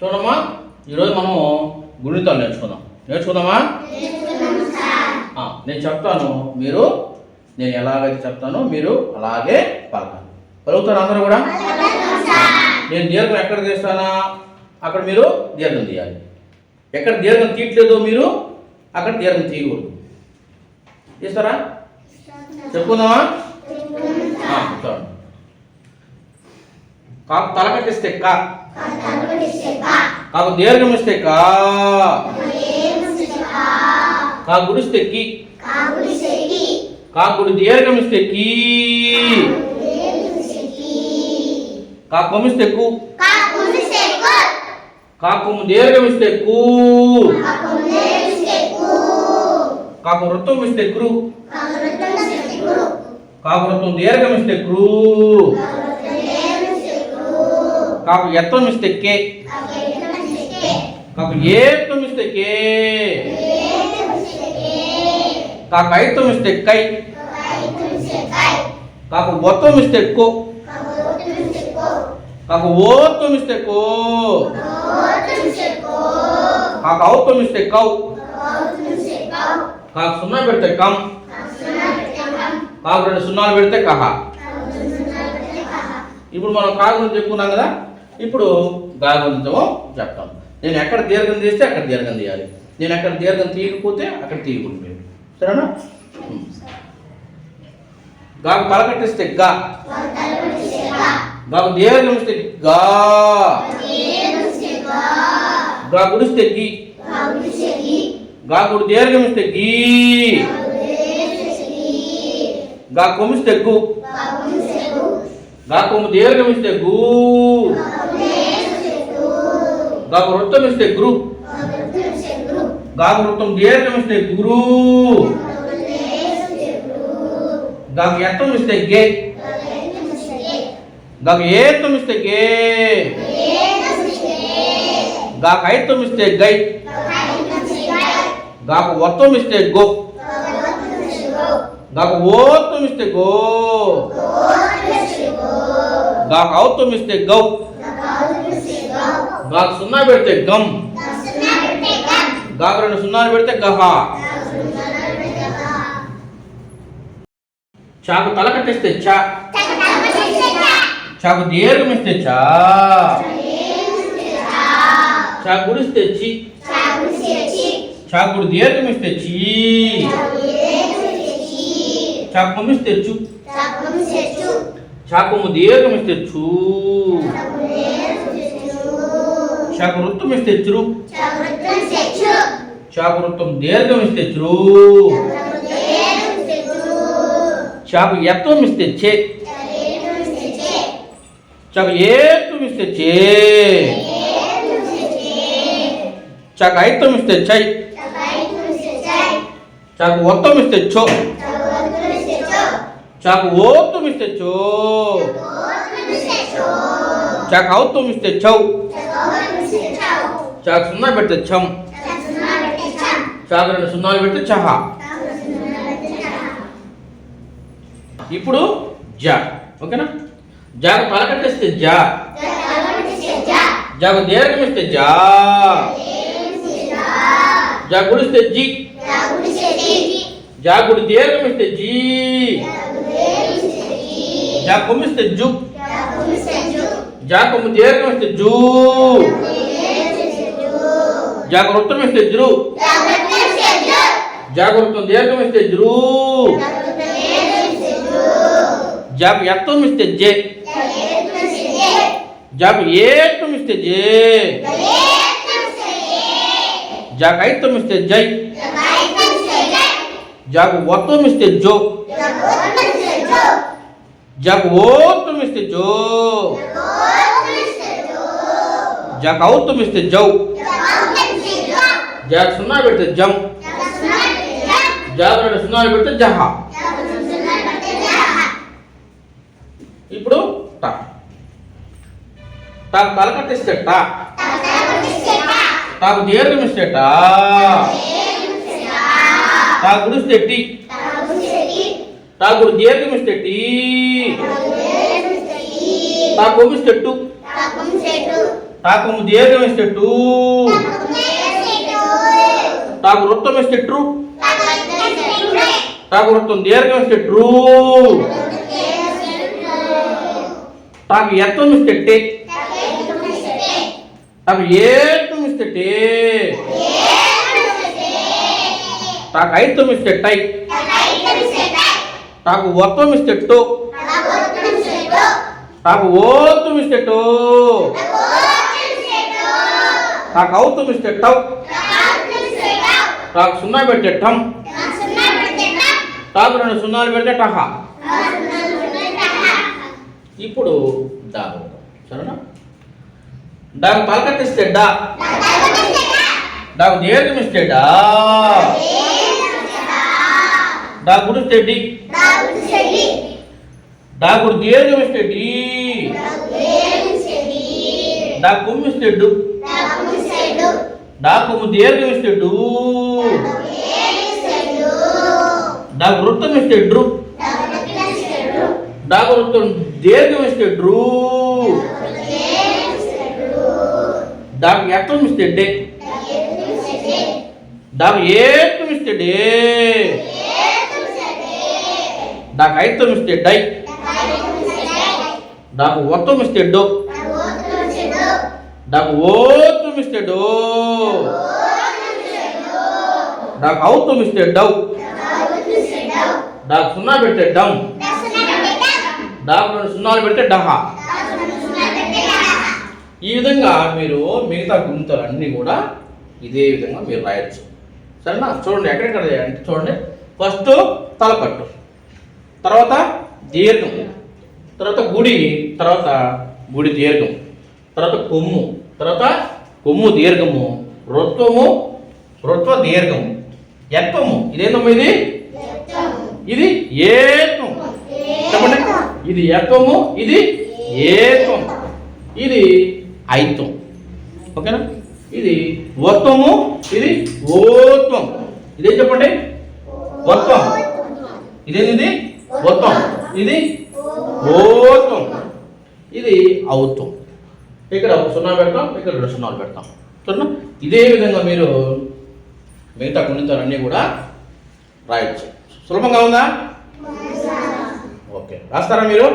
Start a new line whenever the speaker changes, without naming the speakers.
చూడమ్మా ఈరోజు మనం గుణితాలు నేర్చుకుందాం. నేర్చుకుందామా? నేను చెప్తాను మీరు నేను ఎలాగైతే చెప్తానో మీరు అలాగే పలకాలి పలుకుతారు అందరూ కూడా? నేను దీర్ఘం ఎక్కడ తీస్తానా? అక్కడ మీరు దీర్ఘం తీయాలి. ఎక్కడ దీర్ఘం తీయట్లేదో మీరు అక్కడ దీర్ఘం తీయకూడదు. తీస్తారా? చెప్పుకుందామా? చూడండి. కాకు తల కట్టిస్తే కా. కాకు దీర్ఘం ఇస్తే కా. కా. గుడిస్తే కి. కా. గుడి దీర్ఘం ఇస్తే కీ. కా. కొమిస్తే కు. కా. కొమ్ము దీర్ఘం ఇస్తే కు. కాకు వృత్తం ఇస్తే క్రు కాకు వృత్తం దీర్ఘం ఇస్తే క్రూ కాకు ఎత్తం ఇస్తే కే కాకు ఏ ఇస్తే కే కాకు ఐత్తం ఇస్తే కై కాకు ఒత్తం మిస్తే కో కాకు ఓత్తం ఇస్తే కో కాకు కౌ కాకు సున్నా పెడితే కమ్ కాకు రెండు సున్నాలు పెడితే కహ. ఇప్పుడు మనం కా గురించి చెప్పుకున్నాం కదా? ఇప్పుడు గా గురించి చెప్తాం. నేను ఎక్కడ దీర్ఘం తీస్తే అక్కడ దీర్ఘం తీయాలి. నేను ఎక్కడ దీర్ఘం తీయకపోతే అక్కడ తీయకూడదు. సరేనా. గాకు తలకట్టిస్తే గా. గాకు దీర్ఘం ఇస్తే గా. గా. గుడిస్తే గీ. గా. గుడి దీర్ఘం ఇస్తే గీ. గా. కొమిస్తే గు. గా. కొమ్ము దీర్ఘం ఇస్తే గు. గాకు వృత్తం ఇస్తే గురు. గాకు వృత్తం దీర్ఘం ఇస్తే గురు. గాకు ఎత్తం ఇస్తే గే. గాకు ఏత్తం ఇస్తే గే. గాకు ఐత్తం ఇస్తే గై. గాకు ఒత్తం ఇస్తే గో. గాకు ఓత్తం ఇస్తే గో. గాకు ఔత్తం ఇస్తే గౌ. గాకు సున్నా పెడితే గమ్. గాకు రెండు సున్నాలు పెడితే గహ. చాకు తల కట్టిస్తే చా. చాకు దీర్ఘం ఇస్తే చా. చాకు గుడిస్తే చి. చాకుడు దీర్ఘం ఇస్తే చీ. చాకు కొమ్మిస్తే చు. చాకుము దీర్ఘం ఇస్తే చూ. చాకు వృత్తం ఇస్తే చురు. చాకు వృత్తం దీర్ఘం ఇస్తే చురు. చాకు ఎత్తం ఇస్తే చే. చాకు ఏత్తం ఇస్తే చే. చాకు ఐత్తం ఇస్తే చై. చాకు ఒత్తం ఇస్తే చో. చాకు ఓత్తం ఇస్తే చో. చాకు ఔత్తం ఇస్తే చౌ. చాకు సున్నా పెడితే చం. చాకు రెండు సున్నాలు పెడితే చహ. ఇప్పుడు జా. ఓకేనా? జాకు పలకట్టేస్తే జా. జాకు దీర్ఘం ఇస్తే జా. జా గుడిస్తే జీ. జా గుడి దీర్ఘం ఇస్తే జీ. జా కొమ్మిస్తే జు. జా కొమ్ము దీర్ఘం ఇస్తే జూ. జాకు వృత్తం ఇస్తే జృ జాకు వృత్తం దీర్ఘం ఇస్తే జృ. జాకు ఎత్తం ఇస్తే జే. జాకు ఏత్తం ఇస్తే జే. జాకు ఐత్తం ఇస్తే జై. జాకు ఒత్తం ఇస్తే జో. జాకు ఓత్తం ఇస్తే జో. జాకు సున్నా పెడితే జం. జాకు రెండు సున్నాలు పెడితే జహ. ఇప్పుడు టా. టాకు తల టా. టాకు దీర్ఘం ఇస్తే టా. టా గుడిస్తే టీ. టా దీర్ఘం ఇస్తే టీ. టా కొమిస్తే టు. టాకు దీర్ఘం ఇస్తే టూ. టాకు వృత్తం ఇస్తే ట్రూ టాకు వృత్తం దీర్ఘం ఇస్తే ట్రూ టాకు ఎత్తం ఇస్తే టే? టాకు ఏత్తం ఇస్తే టే? టాకు ఐత్తం ఇస్తే టై? టాకు ఒత్తం ఇస్తే టో? టాకు ఓత్తం ఇస్తే టో? టాకు అవుతం ఇస్తే టాకు సున్నా పెడితే టమ్ టాకు రెండు సున్నాలు పెడితే టహా. ఇప్పుడు డా సరేనా? డాకు పలకట్టిస్తే డా. డాకు దీర్ఘం ఇస్తే డా. డా గుడిస్తే డి. డాకుడు దీర్ఘం ఇస్తే డి. డా కుమ్మిస్తే డు. నాకు ముందు ఏం ఇస్తే నాకు వృత్తం ఇస్తే నాకు వృత్తం దీర్ఘం ఇస్తే డ్రూ డాకు ఎత్తం ఇస్తే డే నాకు ఏత్తం ఇస్తే నాకు డాకు ఐత్తం ఇస్తే డై డాకు ఒత్తం ఇస్తే నాకు డాకు ఓత్తం నాకు అవుతం ఇస్తే డౌ డాకు సున్నా పెడితే డమ్. డాక్ రెండు సున్నాలు పెడితే డహా. ఈ విధంగా మీరు మిగతా గుంతలన్నీ అన్నీ కూడా ఇదే విధంగా మీరు రాయొచ్చు. సరేనా? చూడండి ఎక్కడెక్కడ అంటే చూడండి. ఫస్ట్ తలకట్టు తర్వాత దీర్ఘం. తర్వాత గుడి. తర్వాత గుడి దీర్ఘం. తర్వాత కొమ్ము. తర్వాత కొమ్ము దీర్ఘము. వృత్వము వృత్వ దీర్ఘము. ఎత్వము ఇదేందమ్మా ఇది? ఇది ఏత్వం. చెప్పండి. ఇది ఎత్వము ఇది ఏత్వం. ఇది ఐత్వం. ఓకేనా? ఇది వత్వము ఇది ఓత్వం. ఇదేం చెప్పండి? వత్వం ఇదేంది? ఇది వత్వం ఇది ఓత్వం. ఇది ఔత్వం. ఇక్కడ ఒక సున్నా పెడతాం ఇక్కడ రెండు సున్నాలు పెడతాం. సరేనా ఇదే విధంగా మీరు మిగతా గుణితాలన్నీ కూడా రాయొచ్చు. సులభంగా ఉందా? ఓకే. రాస్తారా మీరు?